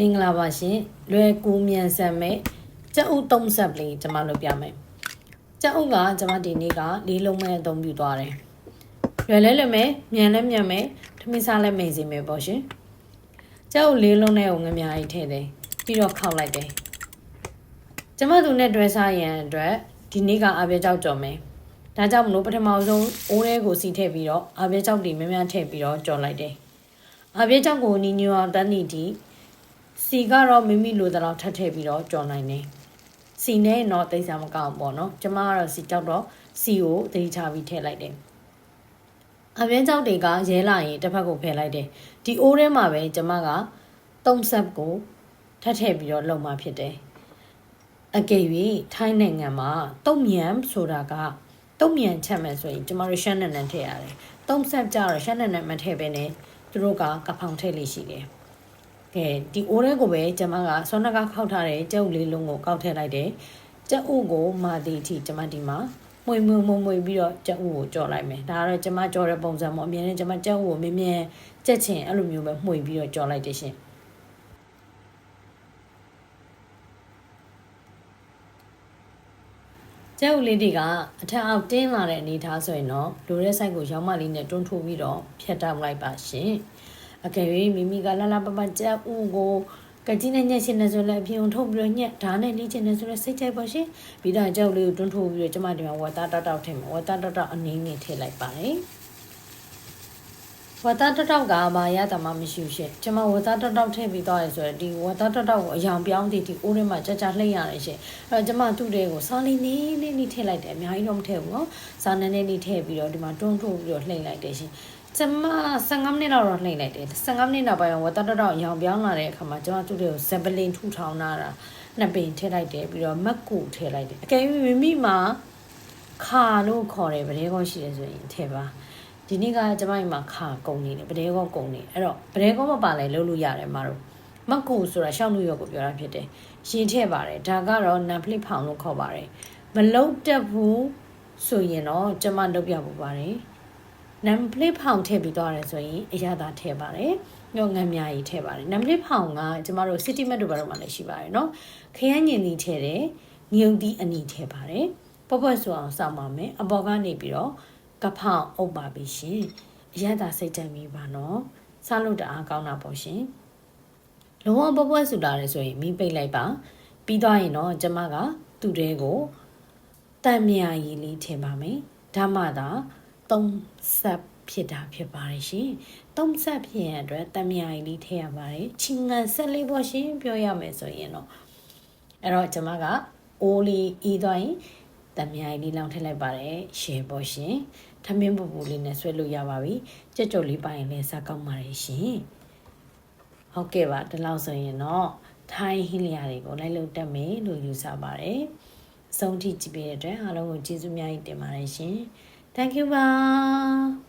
မင်္ဂလာပါရှင်လွယ်ကူမြန်ဆန်မဲ့ကြက်ဥသုံးဆက်လေးကျွန်မလုပ်ပြမယ်ကြက်ဥကကျွန်မဒီနေ့ကလေးလုံးမဲ့အသုံးပြုသွားတယ်လွယ်လဲလွယ်မဲ့မြန်လဲမြန်မဲ့ထမင်းစားလဲမိန်စီမယ်ပေါ့ရှင်ကြက်ဥလေးလုံးနဲ့ကိုငမြားကြီးထည့်တယ်ပြီးတော့ခောက်လိုက်တယ်ကျွန်မသူနဲ့တွဲစားရန်အတွက်ဒီနေ့ကအပြည့်ကြောက်ကြော်မယ်ဒါကြောင့်မလို့ပထမဆုံးအိုးထဲကိုစီထည့်ပြီးတော့အပြည့်ကြောက်တွေများများထည့်ပြီးတော့ကြော်လိုက်တယ်အပြည့်ကြောက်ကိုနီညိုအောင်တန်းနီတီ စီကတော့မိမိလိုသလောက်ထပ်ထည့်ပြီးတော့ကြော်နိုင်တယ်စီနဲ့တော့တိတ်ဆာမကောင်းပေါ့နော်ကျမကတော့စီကြောက်တော့စီကိုသတိချပြီးထည့်လိုက်တယ်အပြင်းကြောက်တွေကရဲလာရင်တစ်ဖက်ကိုဖယ်လိုက်တယ်ဒီအိုးထဲမှာပဲကျမကသုံးဆက်ကိုထပ်ထည့်ပြီးတော့လုံมาဖြစ်တယ်အကယ်၍ထိုင်းနိုင်ငံမှာတုံမြန်ဆိုတာကတုံမြန်ချက်မယ်ဆိုရင်ကျမတို့ရှမ်းနန်နန်ထည့်ရတယ်သုံးဆက်ကြတော့ရှမ်းနန်နန်မထည့်ဘဲနဲ့သူတို့ကကဖောင်ထည့်လိရှိတယ် ကဲဒီအိုးထဲကိုပဲကျမကစောနကခောက်ထားတဲ့ကြက်ဥလေးလုံးကိုကောက်ထည့်လိုက်တယ်ကြက်ဥကိုမာတီအထိကျမဒီမှာမွေမွေမွေမွေပြီးတော့ကြက်ဥကိုကြော်လိုက်မယ်ဒါကတော့ကျမကြော်တဲ့ပုံစံပေါ့အမြင်နဲ့ကျမကြက်ဥကိုမြင်မြင်ကြက်ချင်အဲ့လိုမျိုးပဲမှွေပြီးတော့ကြော်လိုက်တယ်ရှင်ကျဲဥလေးတွေကအထက်အောက်တင်းလာတဲ့အနေထားဆိုရင်တော့လိုတဲ့ site ကိုရောင်းမလေးနဲ့တွန်းထိုးပြီးတော့ဖြတ်တောက်လိုက်ပါရှင် အကယ်၍မိမိကလာလာပပကျက်ဥကိုကကြီးနဲ့ညက်ရှင်နေဆိုလည်းအပြင်ထုတ်ပြီးတော့ညက်ဓာတ်နဲ့နှီးချင်နေဆိုလည်းစိတ်ကြိုက်ပါရှင်ပြီးတော့ကြောက်လေးကိုတွန်းထိုးပြီးတော့ကျမဒီမှာဝတ်သားတောက်တောက်ထည့်မယ်ဝတ်သားတောက်တောက်အနည်းငယ်ထည့်လိုက်ပါတယ်ဝတ်သားတောက်တောက်ကဘာရတာမှမရှိဘူးရှင်ကျမဝတ်သားတောက်တောက်ထည့်ပြီးတော့ရဆိုတော့ဒီဝတ်သားတောက်တောက်ကိုအယောင်ပြောင်းတည်ဒီအိုးထဲမှာကြာကြာလှိမ့်ရတယ်ရှင်အဲ့တော့ကျမသူ့တဲ့ကိုစားလေးနည်းလေးလေးထည့်လိုက်တယ်အများကြီးတော့မထည့်ဘူးနော်စားနည်းနည်းလေးထည့်ပြီးတော့ဒီမှာတွန်းထိုးပြီးတော့လှိမ့်လိုက်တယ်ရှင် ကျမ15မိနစ်လောက်တော့နှိမ့်လိုက်တယ်15မိနစ်နောက်ပိုင်းဝတ်တတတော့ရောင်ပြောင်းလာတဲ့အခါမှာကျမသူ့တွေကိုဇပလင်ထူထောင်လာတာနှစ်ပင်ထည့်လိုက်တယ်ပြီးတော့မက်ကူထည့်လိုက်တယ်အကယ်၍မိမိမှာခါလို့ခေါ်တယ်ဗတဲ့ကောရှိတယ်ဆိုရင်ထည့်ပါဒီနေ့ကကျမအိမ်မှာခါကုန်နေတယ်ဗတဲ့ကောကုန်နေအဲ့တော့ဗတဲ့ကောမပါလဲလုပ်လို့ရတယ်မတို့မက်ကူဆိုတာရှောင်းလို့ရောကိုပြောတာဖြစ်တယ်ရင်ထည့်ပါတယ်ဒါကတော့နန်ဖလစ်ဖောင်လို့ခေါ်ပါတယ်မလုတ်တက်ဘူးဆိုရင်တော့ကျမလုပ်ပြဖို့ပါတယ် နမ်ပလစ်ဖောင်ထည့်ပြီးသွားတယ်ဆိုရင်အရသာထည့်ပါတယ်။ညောငံမြာကြီးထည့်ပါတယ်။နမ်ပလစ်ဖောင်ကကျမတို့ city map တို့ဘာလို့မှလည်းရှိပါတယ်နော်။ခရမ်းညင်သီးထည့်တယ်။ငုံသီးအနီထည့်ပါတယ်။ပေါ့ပေါ့ဆိုအောင်စောင့်ပါမယ်။အပေါ်ကနေပြီးတော့ကဖောင်အုပ်ပါပြီရှင်။အရသာစိတ်ကြမိပါနော်။စားလို့တအားကောင်းတာပေါ့ရှင်။လုံးဝပေါ့ပေါ့ဆူလာတယ်ဆိုရင်မီးပိတ်လိုက်ပါ။ပြီးသွားရင်တော့ကျမကသူ့တဲကိုတန်မြာရီလေးထည့်ပါမယ်။ဒါမှသာ သုံးဆက်ဖြစ်တာဖြစ်ပါတယ်ရှင်။သုံးဆက်ဖြစ်ရတဲ့အတွက်တမယာကြီးလေးထည့်ရပါတယ်။ချင်းငံဆက်လေးပေါ့ရှင်ပြောရမယ်ဆိုရင်တော့အဲ့တော့ကျွန်မကအိုးလေးဤသွားရင်တမယာကြီးလေးလောင်းထည့်လိုက်ပါတယ်ရှယ်ပေါ့ရှင်။ထမင်းပူပူလေးနဲ့ဆွဲလို့ရပါပြီ။ကြက်ကြော်လေးပိုင်းလည်းစားကောင်းပါတယ်ရှင်။ဟုတ်ကဲ့ပါဒီလောက်ဆိုရင်တော့ထိုင်းဟီလီယာတွေကိုလိုက်လို့တက်မယ်လို့ယူဆပါတယ်။အဆုံးထိကြည့်ပေးတဲ့အတွက်အားလုံးကိုကျေးဇူးများကြီးတင်ပါတယ်ရှင်။ Thank you all.